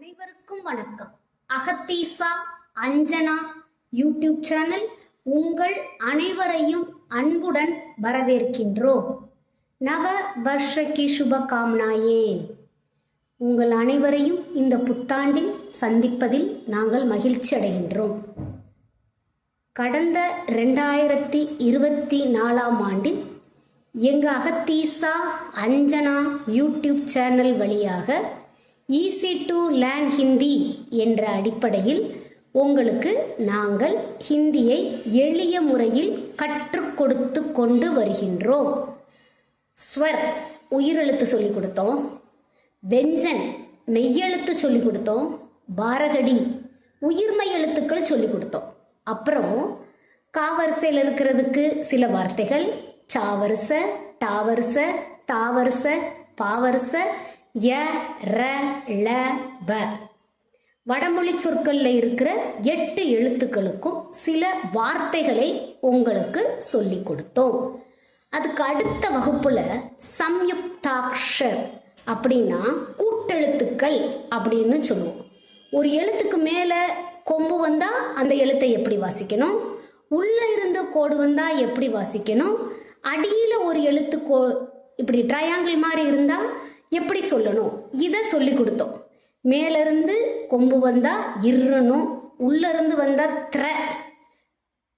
அனைவருக்கும் வணக்கம். அகத்தீசா Anjana YouTube channel உங்கள் அனைவரையும் அன்புடன் வரவேற்கின்றோம். நவ வர்ஷகி சுபகாம்னாயே. உங்கள் அனைவரையும் இந்த புத்தாண்டில் சந்திப்பதில் நாங்கள் மகிழ்ச்சி அடைகின்றோம். கடந்த ரெண்டாயிரத்தி இருபத்தி நாலாம் ஆண்டில் எங்கள் அகத்தீசா அஞ்சனா யூடியூப் சேனல் வழியாக ஈஸி டு லேர்ன் ஹிந்தி என்ற அடிப்படையில் உங்களுக்கு நாங்கள் ஹிந்தியை எளிய முறையில் கற்றுக் கொடுத்து கொண்டு வருகின்றோம். ஸ்வர் உயிரெழுத்து சொல்லிக் கொடுத்தோம். வெஞ்சன் மெய்யெழுத்து சொல்லிக் கொடுத்தோம். பாரகடி உயிர்மெய் எழுத்துக்கள் சொல்லிக் கொடுத்தோம். அப்புறம் காவரிசையில் இருக்கிறதுக்கு சில வார்த்தைகள். சாவரிச டாவரிச தாவரிச பாவரிச ய ர ல ப வடமொழி சொற்களில் இருக்கிற எட்டு எழுத்துக்களுக்கும் சில வார்த்தைகளை உங்களுக்கு சொல்லி கொடுத்தோம். அதுக்கு அடுத்த வகுப்புல சம்யுக்தாட்சர் அப்படின்னா கூட்டெழுத்துக்கள் அப்படின்னு சொல்லுவோம். ஒரு எழுத்துக்கு மேல கொம்பு வந்தா அந்த எழுத்தை எப்படி வாசிக்கணும்? உள்ள இருந்த கோடு வந்தா எப்படி வாசிக்கணும்? அடியில ஒரு எழுத்து கோ இப்படி ட்ரையாங்கிள் மாதிரி இருந்தால் எப்படி சொல்லணும்? இதை சொல்லி கொடுத்தோம். மேலிருந்து கொம்பு வந்தால் இருணும் உள்ளேருந்து வந்தால் த்ர.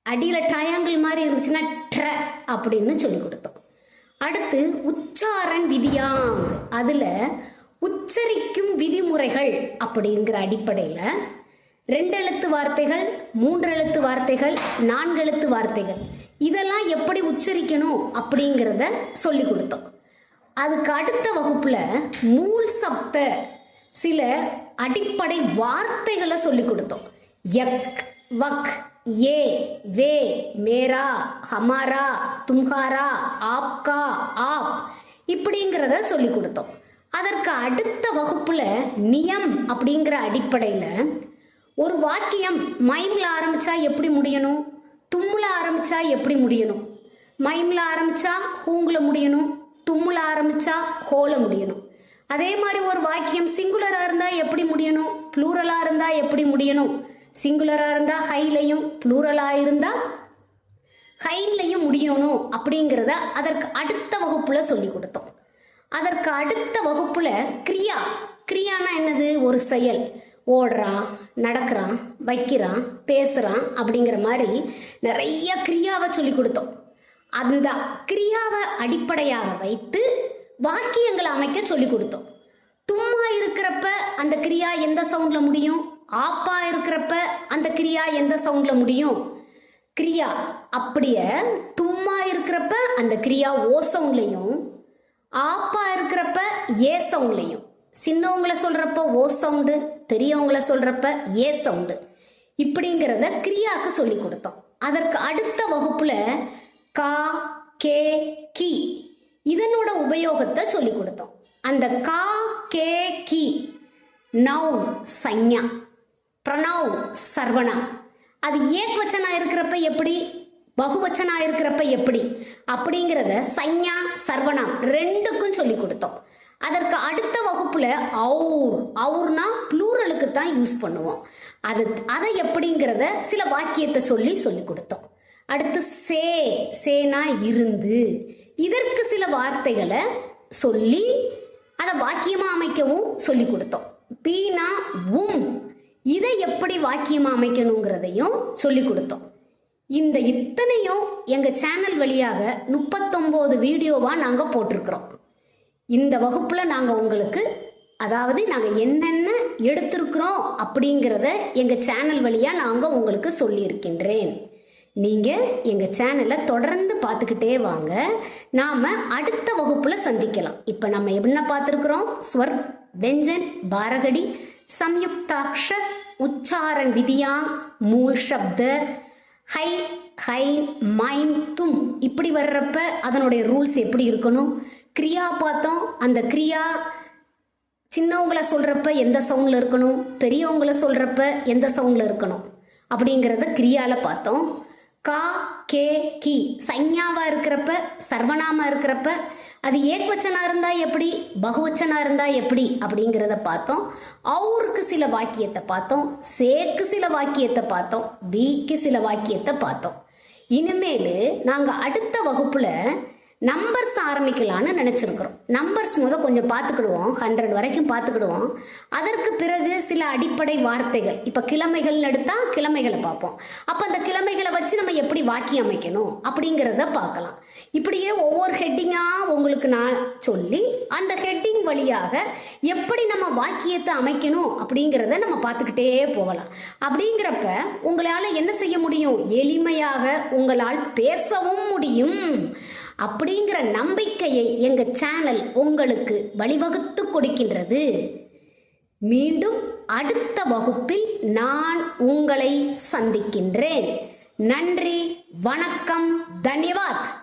அடியில் ட்ரையாங்கிள் மாதிரி இருந்துச்சுன்னா ட்ர அப்படின்னு சொல்லி கொடுத்தோம். அடுத்து உச்சாரன் விதியாங் அதில் உச்சரிக்கும் விதிமுறைகள் அப்படிங்கிற அடிப்படையில் ரெண்டு எழுத்து வார்த்தைகள் மூன்று எழுத்து வார்த்தைகள் நான்கு எழுத்து வார்த்தைகள். இதெல்லாம் எப்படி உச்சரிக்கணும் அப்படிங்கிறத சொல்லி கொடுத்தோம். அதுக்கு அடுத்த வகுப்புல மூல் சப்த சில அடிப்படை வார்த்தைகளை சொல்லி கொடுத்தோம். யக் வக் ஏ வே மேரா ஹமாரா தும்ஹாரா ஆப்கா ஆப் இப்படிங்கிறத சொல்லி கொடுத்தோம். அதற்கு அடுத்த வகுப்புல நியம் அப்படிங்கிற அடிப்படையில் ஒரு வாக்கியம் மைம்ல ஆரம்பிச்சா எப்படி முடியணும்? தும்முல ஆரம்பிச்சா எப்படி முடியணும்? மைம்ல ஆரம்பிச்சா ஹூங்கில் முடியணும்? தும்முல ஆரம்பிச்சா ஹோல முடியணும். அதே மாதிரி ஒரு வாக்கியம் சிங்குலரா இருந்தா எப்படி முடியணும்? ப்ளூரலா இருந்தா எப்படி முடியணும்? சிங்குலரா இருந்தா ஹைலையும் ப்ளூரலா இருந்தா ஹைன்லையும் முடியணும் அப்படிங்கிறத அதற்கு அடுத்த வகுப்புல சொல்லி கொடுத்தோம். அதற்கு அடுத்த வகுப்புல கிரியா. கிரியானா என்னது? ஒரு செயல். ஓடுறான் நடக்கிறான் வைக்கிறான் பேசுறான் அப்படிங்கிற மாதிரி நிறைய கிரியாவை சொல்லி கொடுத்தோம். அந்த கிரியாவை அடிப்படையாக வைத்து வாக்கியங்களை அமைக்க சொல்லி கொடுத்தோம். தும்மா இருக்கிறப்ப அந்த கிரியா எந்த சவுண்ட்ல முடியும்? ஆப்பா இருக்கிறப்ப அந்த கிரியா எந்த சவுண்ட்ல முடியும்? கிரியா அப்படியே தும்மா இருக்கிறப்ப அந்த கிரியா ஓ சவுண்ட்லையும் ஆப்பா இருக்கிறப்ப ஏ சவுண்ட்லையும் சின்னவங்கள சொல்றப்ப ஓ சவுண்டு பெரியவங்கள சொல்றப்ப ஏ சவுண்டு இப்படிங்கிறத கிரியாவுக்கு சொல்லி கொடுத்தோம். அதற்கு அடுத்த வகுப்புல கா கே கி. இதனோட உபயோகத்தை சொல்லி கொடுத்தோம். அந்த கா கே கி. நவுன் சஞ்ஞா பிரணவ் சர்வனா. அது ஏக்வச்சனா இருக்கிறப்ப எப்படி? பகுவச்சனா இருக்கிறப்ப எப்படி? அப்படிங்கிறத சஞ்ஞா சர்வனாம் ரெண்டுக்கும் சொல்லி கொடுத்தோம். அதற்கு அடுத்த வகுப்புல அவுர் அவுர்னா ப்ளூரலுக்கு தான் யூஸ் பண்ணுவோம். அது அதை எப்படிங்கிறத சில வாக்கியத்தை சொல்லி சொல்லி கொடுத்தோம். அடுத்து சே சேனா இருந்து. இதற்கு சில வார்த்தைகளை சொல்லி அதை வாக்கியமாக அமைக்கவும் சொல்லி கொடுத்தோம். பீனா உம். இதை எப்படி வாக்கியமாக அமைக்கணுங்கிறதையும் சொல்லி கொடுத்தோம். இந்த இத்தனையும் எங்கள் சேனல் வழியாக முப்பத்தொம்போது வீடியோவாக நாங்கள் போட்டிருக்கிறோம். இந்த வகுப்பில் நாங்கள் உங்களுக்கு அதாவது நாங்கள் என்னென்ன எடுத்திருக்கிறோம் அப்படிங்கிறத எங்கள் சேனல் வழியாக நாங்கள் உங்களுக்கு சொல்லியிருக்கின்றேன். நீங்கள் எங்கள் சேனலை தொடர்ந்து பார்த்துக்கிட்டே வாங்க. நாம் அடுத்த வகுப்பில் சந்திக்கலாம். இப்போ நம்ம என்ன பார்த்துருக்குறோம்? ஸ்வர் வெஞ்சன் பாரகடி சம்யுக்தாக்ஷர் உச்சாரன் விதியா மூல் சப்த ஹை ஹை மைம் தும் இப்படி வர்றப்ப அதனுடைய ரூல்ஸ் எப்படி இருக்கணும்? கிரியா பார்த்தோம். அந்த கிரியா சின்னவங்கள சொல்கிறப்ப எந்த சவுண்டில் இருக்கணும்? பெரியவங்களை சொல்கிறப்ப எந்த சவுண்டில் இருக்கணும்? அப்படிங்கிறத கிரியாவில் பார்த்தோம். கா கே கி. சைன்யாவா இருக்கிறப்ப சர்வநாமா இருக்கிறப்ப அது ஏக்வச்சனா இருந்தா எப்படி பகுவச்சனா இருந்தா எப்படி அப்படிங்கிறத பார்த்தோம். அவுருக்கு சில வாக்கியத்தை பார்த்தோம் சேக்கு சில வாக்கியத்தை பார்த்தோம் பிக்கு சில வாக்கியத்தை பார்த்தோம். இனிமேல் நாங்கள் அடுத்த வகுப்புல நம்பர்ஸ் ஆரம்பிக்கலான்னு நினச்சிருக்கிறோம். நம்பர்ஸ் முத கொஞ்சம் பார்த்துக்கிடுவோம். ஹண்ட்ரட் வரைக்கும் பார்த்துக்கிடுவோம். அதற்கு பிறகு சில அடிப்படை வார்த்தைகள். இப்போ கிழமைகள்னு எடுத்தால் கிழமைகளை பார்ப்போம். அப்போ அந்த கிழமைகளை வச்சு நம்ம எப்படி வாக்கி அமைக்கணும் அப்படிங்கிறத பார்க்கலாம். இப்படியே ஒவ்வொரு ஹெட்டிங்காக உங்களுக்கு நான் சொல்லி அந்த ஹெட்டிங் வழியாக எப்படி நம்ம வாக்கியத்தை அமைக்கணும் அப்படிங்கிறத நம்ம பார்த்துக்கிட்டே போகலாம். அப்படிங்கிறப்ப உங்களால் என்ன செய்ய முடியும்? எளிமையாக உங்களால் பேசவும் முடியும். அப்படிங்கிற நம்பிக்கையை எங்க சேனல் உங்களுக்கு வழிவகுத்து கொடுக்கின்றது. மீண்டும் அடுத்த வகுப்பில் நான் உங்களை சந்திக்கின்றேன். நன்றி வணக்கம் தன்யவாத்.